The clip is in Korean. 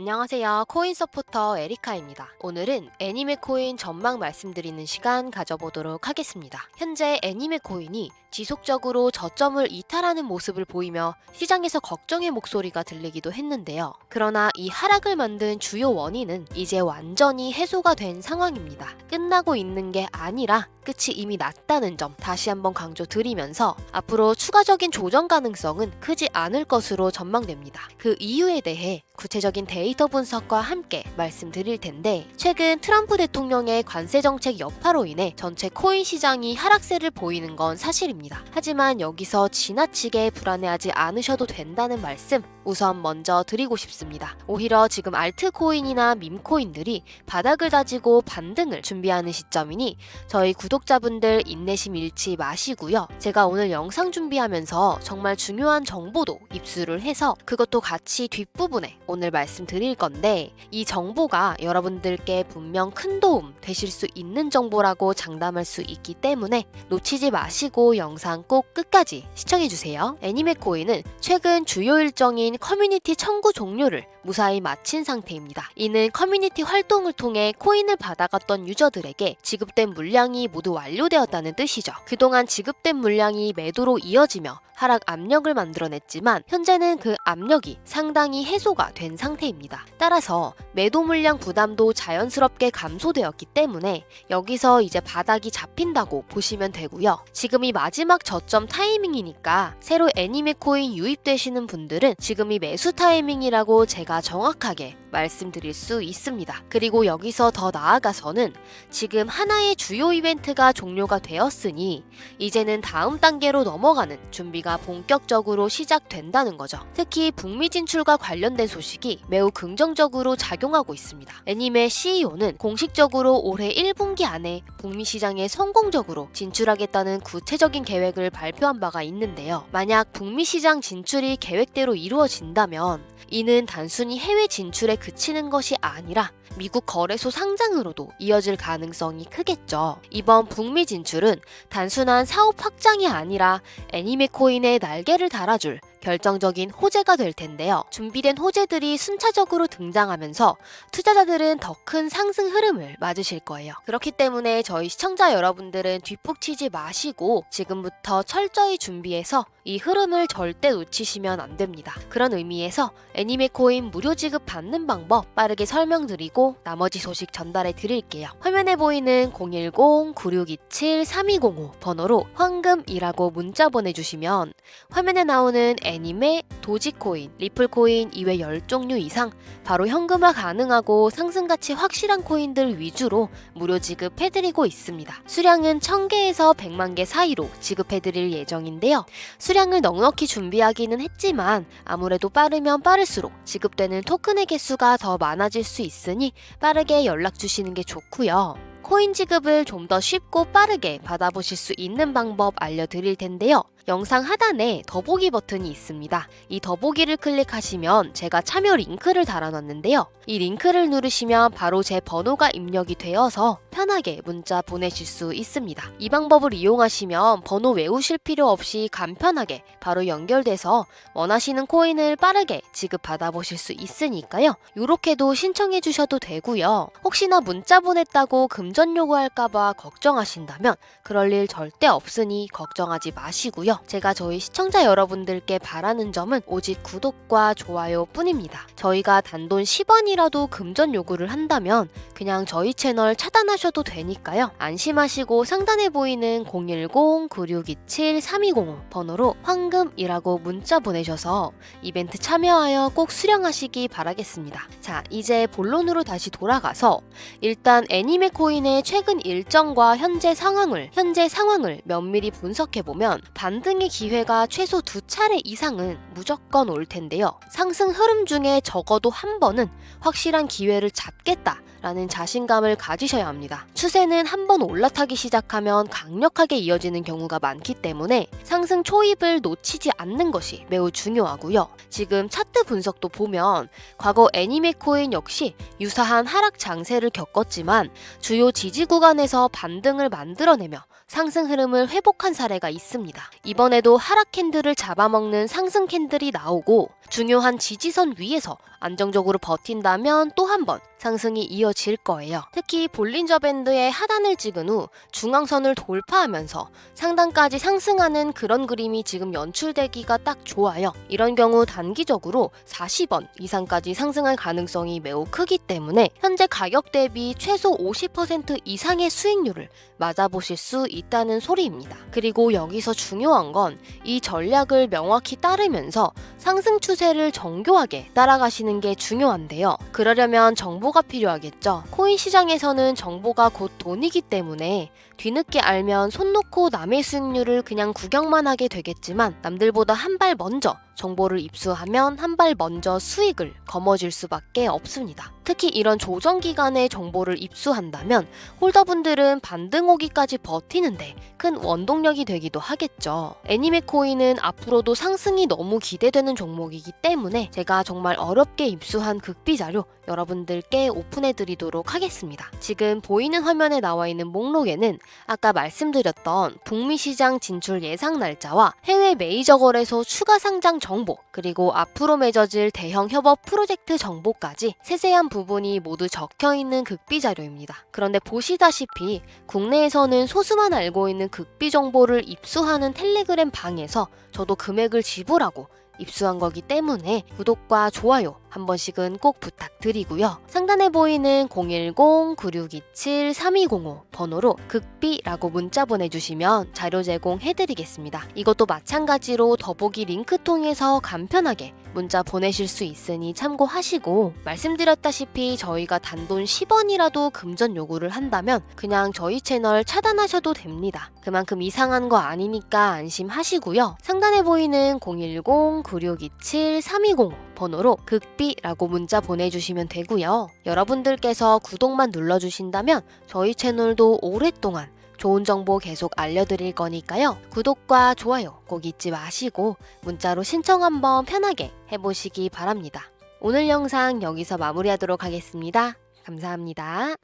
안녕하세요. 코인 서포터 에리카입니다. 오늘은 애니메 코인 전망 말씀드리는 시간 가져보도록 하겠습니다. 현재 애니메 코인이 지속적으로 저점을 이탈하는 모습을 보이며 시장에서 걱정의 목소리가 들리기도 했는데요. 그러나 이 하락을 만든 주요 원인은 이제 완전히 해소가 된 상황입니다. 끝나고 있는 게 아니라 끝이 이미 났다는 점 다시 한번 강조드리면서 앞으로 추가적인 조정 가능성은 크지 않을 것으로 전망됩니다. 그 이유에 대해 구체적인 데이터 분석과 함께 말씀드릴 텐데 최근 트럼프 대통령의 관세 정책 여파로 인해 전체 코인 시장이 하락세를 보이는 건 사실입니다. 하지만 여기서 지나치게 불안해하지 않으셔도 된다는 말씀 우선 먼저 드리고 싶습니다. 오히려 지금 알트코인이나 밈코인들이 바닥을 다지고 반등을 준비하는 시점이니 저희 구독자분들 인내심 잃지 마시고요. 제가 오늘 영상 준비하면서 정말 중요한 정보도 입수를 해서 그것도 같이 뒷부분에 오늘 말씀드릴 건데 이 정보가 여러분들께 분명 큰 도움 되실 수 있는 정보라고 장담할 수 있기 때문에 놓치지 마시고 영상 꼭 끝까지 시청해주세요. 애니메 코인은 최근 주요 일정인 커뮤니티 청구 종료를 무사히 마친 상태입니다. 이는 커뮤니티 활동을 통해 코인을 받아갔던 유저들에게 지급된 물량이 모두 완료되었다는 뜻이죠. 그동안 지급된 물량이 매도로 이어지며 하락 압력을 만들어냈지만 현재는 그 압력이 상당히 해소가 된 상태입니다. 따라서 매도 물량 부담도 자연스럽게 감소되었기 때문에 여기서 이제 바닥이 잡힌다고 보시면 되고요. 지금이 마지막 저점 타이밍이니까 새로 애니메 코인 유입되시는 분들은 지금이 매수 타이밍이라고 제가 정확하게 말씀드릴 수 있습니다. 그리고 여기서 더 나아가서는 지금 하나의 주요 이벤트가 종료가 되었으니 이제는 다음 단계로 넘어가는 준비가 본격적으로 시작된다는 거죠. 특히 북미 진출과 관련된 소식이 매우 긍정적으로 작용하고 있습니다. 애니메 CEO는 공식적으로 올해 1분기 안에 북미 시장에 성공적으로 진출하겠다는 구체적인 계획을 발표한 바가 있는데요. 만약 북미 시장 진출이 계획대로 이루어진다면 이는 단순히 해외 진출에 그치는 것이 아니라 미국 거래소 상장으로도 이어질 가능성이 크겠죠. 이번 북미 진출은 단순한 사업 확장이 아니라 애니메 코인의 날개를 달아줄 결정적인 호재가 될 텐데요. 준비된 호재들이 순차적으로 등장하면서 투자자들은 더 큰 상승 흐름을 맞으실 거예요. 그렇기 때문에 저희 시청자 여러분들은 뒷북 치지 마시고 지금부터 철저히 준비해서 이 흐름을 절대 놓치시면 안 됩니다. 그런 의미에서 애니메 코인 무료 지급 받는 방법 빠르게 설명드리고 나머지 소식 전달해 드릴게요. 화면에 보이는 010-9627-3205 번호로 황금이라고 문자 보내주시면 화면에 나오는 애니메, 도지코인, 리플코인 이외 10종류 이상 바로 현금화 가능하고 상승가치 확실한 코인들 위주로 무료 지급해드리고 있습니다. 수량은 1000개에서 100만 개 사이로 지급해드릴 예정인데요. 수량을 넉넉히 준비하기는 했지만 아무래도 빠르면 빠를수록 지급되는 토큰의 개수가 더 많아질 수 있으니 빠르게 연락 주시는 게 좋고요. 코인 지급을 좀 더 쉽고 빠르게 받아보실 수 있는 방법 알려드릴 텐데요. 영상 하단에 더보기 버튼이 있습니다. 이 더보기를 클릭하시면 제가 참여 링크를 달아놨는데요. 이 링크를 누르시면 바로 제 번호가 입력이 되어서 편하게 문자 보내실 수 있습니다. 이 방법을 이용하시면 번호 외우실 필요 없이 간편하게 바로 연결돼서 원하시는 코인을 빠르게 지급받아 보실 수 있으니까요. 이렇게도 신청해 주셔도 되고요. 혹시나 문자 보냈다고 금전 요구할까봐 걱정하신다면 그럴 일 절대 없으니 걱정하지 마시고요. 제가 저희 시청자 여러분들께 바라는 점은 오직 구독과 좋아요 뿐입니다. 저희가 단돈 10원이라도 금전 요구를 한다면 그냥 저희 채널 차단하셔도 되니까요. 안심하시고 상단에 보이는 010-9627-3205 번호로 황금이라고 문자 보내셔서 이벤트 참여하여 꼭 수령하시기 바라겠습니다. 자, 이제 본론으로 다시 돌아가서 일단 애니메 코인 의 최근 일정과 현재 상황을 현재 상황을 면밀히 분석해 보면 반등의 기회가 최소 두 차례 이상은 무조건 올 텐데요. 상승 흐름 중에 적어도 한 번은 확실한 기회를 잡겠다. 라는 자신감을 가지셔야 합니다. 추세는 한번 올라타기 시작하면 강력하게 이어지는 경우가 많기 때문에 상승 초입을 놓치지 않는 것이 매우 중요하고요. 지금 차트 분석도 보면 과거 애니메 코인 역시 유사한 하락 장세를 겪었지만 주요 지지 구간에서 반등을 만들어내며 상승 흐름을 회복한 사례가 있습니다. 이번에도 하락 캔들을 잡아먹는 상승 캔들이 나오고 중요한 지지선 위에서 안정적으로 버틴다면 또 한 번 상승이 이어질 거예요. 특히 볼린저 밴드에 하단을 찍은 후 중앙선을 돌파하면서 상단까지 상승하는 그런 그림이 지금 연출되기가 딱 좋아요. 이런 경우 단기적으로 40원 이상까지 상승할 가능성이 매우 크기 때문에 현재 가격 대비 최소 50% 이상의 수익률을 맞아보실 수 있다는 소리입니다. 그리고 여기서 중요한 건 이 전략을 명확히 따르면서 상승 추세를 정교하게 따라가시는 게 중요한데요. 그러려면 정보가 필요하겠죠. 코인 시장에서는 정보가 곧 돈이기 때문에 뒤늦게 알면 손 놓고 남의 수익률을 그냥 구경만 하게 되겠지만 남들보다 한 발 먼저 정보를 입수하면 한 발 먼저 수익을 거머쥘 수밖에 없습니다. 특히 이런 조정 기간에 정보를 입수한다면 홀더분들은 반등 오기까지 버티는데 큰 원동력이 되기도 하겠죠. 애니메 코인은 앞으로도 상승이 너무 기대되는 종목이기 때문에 제가 정말 어렵게 입수한 극비 자료 여러분들께 오픈해 드리도록 하겠습니다. 지금 보이는 화면에 나와 있는 목록에는 아까 말씀드렸던 북미 시장 진출 예상 날짜와 해외 메이저 거래소 추가 상장 정보, 그리고 앞으로 맺어질 대형 협업 프로젝트 정보까지 세세한 부분이 모두 적혀 있는 극비 자료입니다. 그런데 보시다시피 국내에서는 소수만 알고 있는 극비 정보를 입수하는 텔레그램 방에서 저도 금액을 지불하고 입수한 거기 때문에 구독과 좋아요 한 번씩은 꼭 부탁드리고요. 상단에 보이는 010-9627-3205 번호로 극비라고 문자 보내주시면 자료 제공해드리겠습니다. 이것도 마찬가지로 더보기 링크 통해서 간편하게 문자 보내실 수 있으니 참고하시고 말씀드렸다시피 저희가 단돈 10원이라도 금전 요구를 한다면 그냥 저희 채널 차단하셔도 됩니다. 그만큼 이상한 거 아니니까 안심하시고요. 상단에 보이는 010-9627-3205 번호로 극비라고 문자 보내주시면 되고요. 여러분들께서 구독만 눌러주신다면 저희 채널도 오랫동안 좋은 정보 계속 알려드릴 거니까요. 구독과 좋아요 꼭 잊지 마시고 문자로 신청 한번 편하게 해보시기 바랍니다. 오늘 영상 여기서 마무리하도록 하겠습니다. 감사합니다.